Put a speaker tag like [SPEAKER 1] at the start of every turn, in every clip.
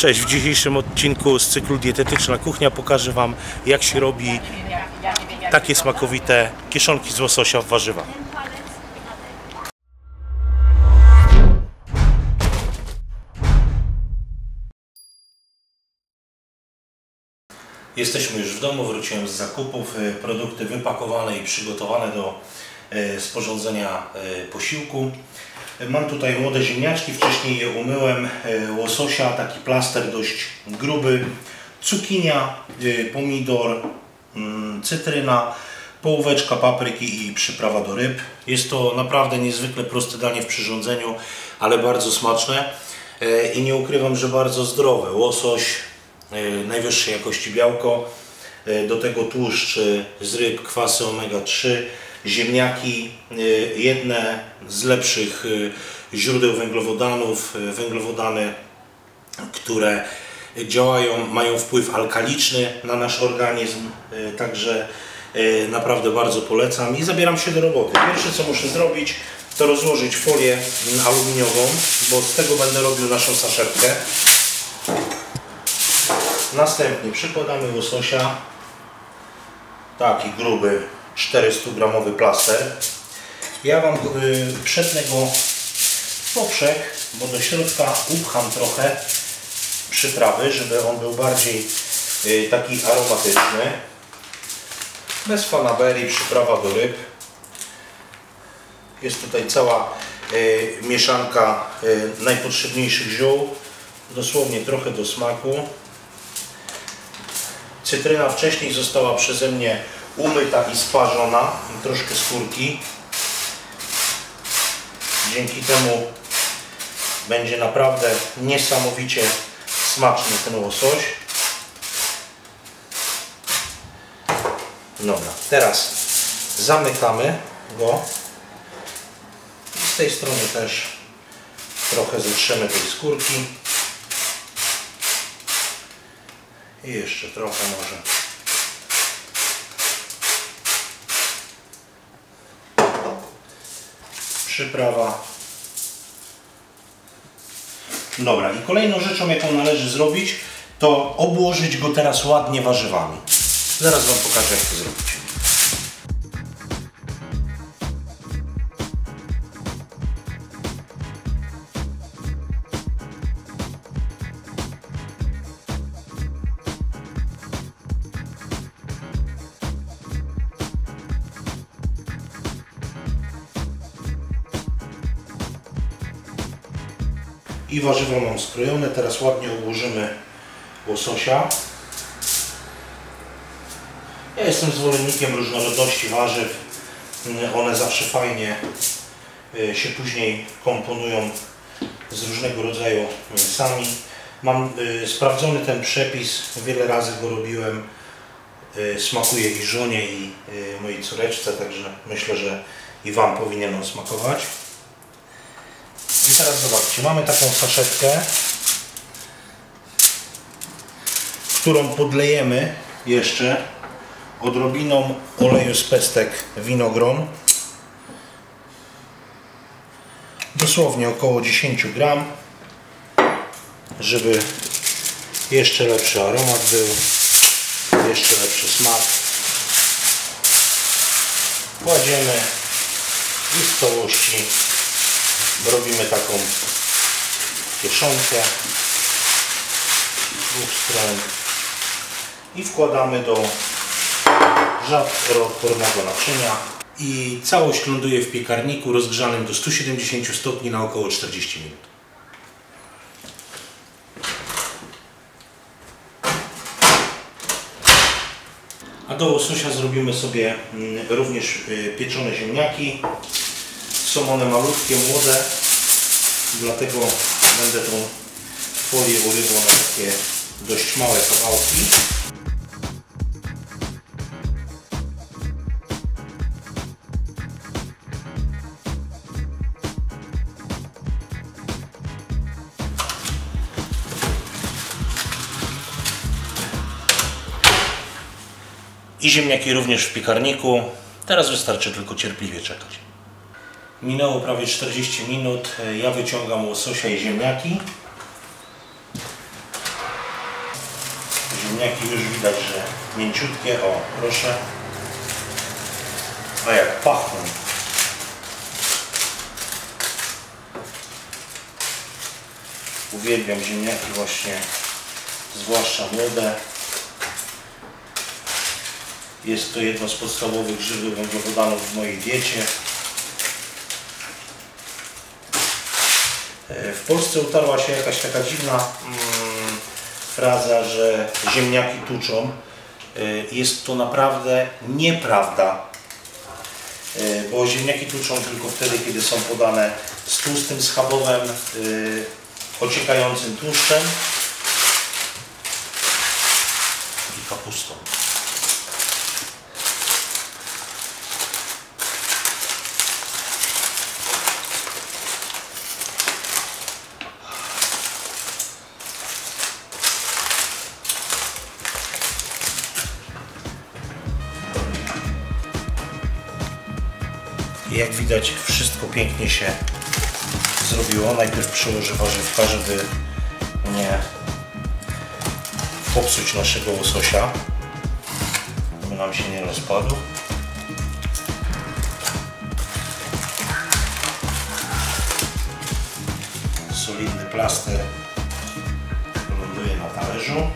[SPEAKER 1] Cześć, w dzisiejszym odcinku z cyklu Dietetyczna Kuchnia pokażę Wam jak się robi takie smakowite kieszonki z łososia w warzywach. Jesteśmy już w domu, wróciłem z zakupów, e, produkty wypakowane i przygotowane do e, sporządzenia e, posiłku. Mam tutaj młode ziemniaczki, wcześniej je umyłem, łososia, taki plaster dość gruby, cukinia, pomidor, mm, cytryna, połóweczka papryki i przyprawa do ryb. Jest to naprawdę niezwykle proste danie w przyrządzeniu, ale bardzo smaczne. I nie ukrywam, że bardzo zdrowe. Łosoś, E, najwyższej jakości białko, e, do tego tłuszcz e, z ryb, kwasy omega-3, ziemniaki, jedne z lepszych źródeł węglowodanów, węglowodany, które działają, mają wpływ alkaliczny na nasz organizm, także naprawdę bardzo polecam i zabieram się do roboty. Pierwsze co muszę zrobić to rozłożyć folię aluminiową, bo z tego będę robił naszą saszetkę. Następnie przykładamy łososia. Taki gruby 400 gramowy plaster. Ja Wam y, przetnę go w poprzek, bo do środka upcham trochę przyprawy, żeby on był bardziej y, taki aromatyczny. Bez fanaberii, przyprawa do ryb. Jest tutaj cała y, mieszanka najpotrzebniejszych ziół. Dosłownie trochę do smaku. Cytryna wcześniej została przeze mnie umyta i sparzona, troszkę skórki. Dzięki temu będzie naprawdę niesamowicie smaczny ten łosoś. Dobra, teraz zamykamy go. Z tej strony też trochę zetrzemy tej skórki. I jeszcze trochę może. Przyprawa. Dobra, i kolejną rzeczą, jaką należy zrobić, to obłożyć go teraz ładnie warzywami. Zaraz Wam pokażę, jak to zrobić. I warzywa mam skrojone. Teraz ładnie ułożymy łososia. Ja jestem zwolennikiem różnorodności warzyw. One zawsze fajnie e, się później komponują z różnego rodzaju mięsami. Mam e, sprawdzony ten przepis, wiele razy go robiłem. Smakuje i żonie i mojej córeczce, także myślę, że i Wam powinien on smakować. I teraz zobaczcie, mamy taką saszetkę, którą podlejemy jeszcze odrobiną oleju z pestek winogron. Dosłownie około 10 gram, żeby jeszcze lepszy aromat był, jeszcze lepszy smak. Kładziemy w całości robimy taką kieszonkę z dwóch stron i wkładamy do żaroodpornego naczynia i całość ląduje w piekarniku rozgrzanym do 170 stopni na około 40 minut. A do łososia zrobimy sobie mm, również y, pieczone ziemniaki. Są one malutkie, młode, dlatego będę tą folię urywał na takie dość małe kawałki. I ziemniaki również w piekarniku. Teraz wystarczy tylko cierpliwie czekać. Minęło prawie 40 minut. Ja wyciągam łososia i ziemniaki. Ziemniaki już widać, że mięciutkie. O, proszę. A jak pachną. Uwielbiam ziemniaki właśnie, zwłaszcza młode. Jest to jedno z podstawowych źródeł węglowodanów w mojej diecie. W Polsce utarła się jakaś taka dziwna mm, fraza, że ziemniaki tuczą. E, Jest to naprawdę nieprawda, E, bo ziemniaki tuczą tylko wtedy, kiedy są podane z tłustym schabowym, e, ociekającym tłuszczem i kapustą. Jak widać wszystko pięknie się zrobiło. Najpierw przełożę warzywka, żeby nie popsuć naszego łososia, żeby nam się nie rozpadł. Solidny plaster ląduje na talerzu.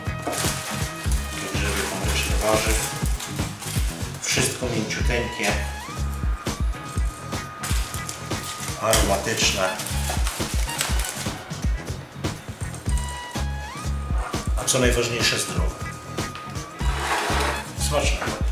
[SPEAKER 1] Tą resztę warzyw. Wszystko mięciuteńkie, aromatyczne. A co najważniejsze zdrowe. Smacznego.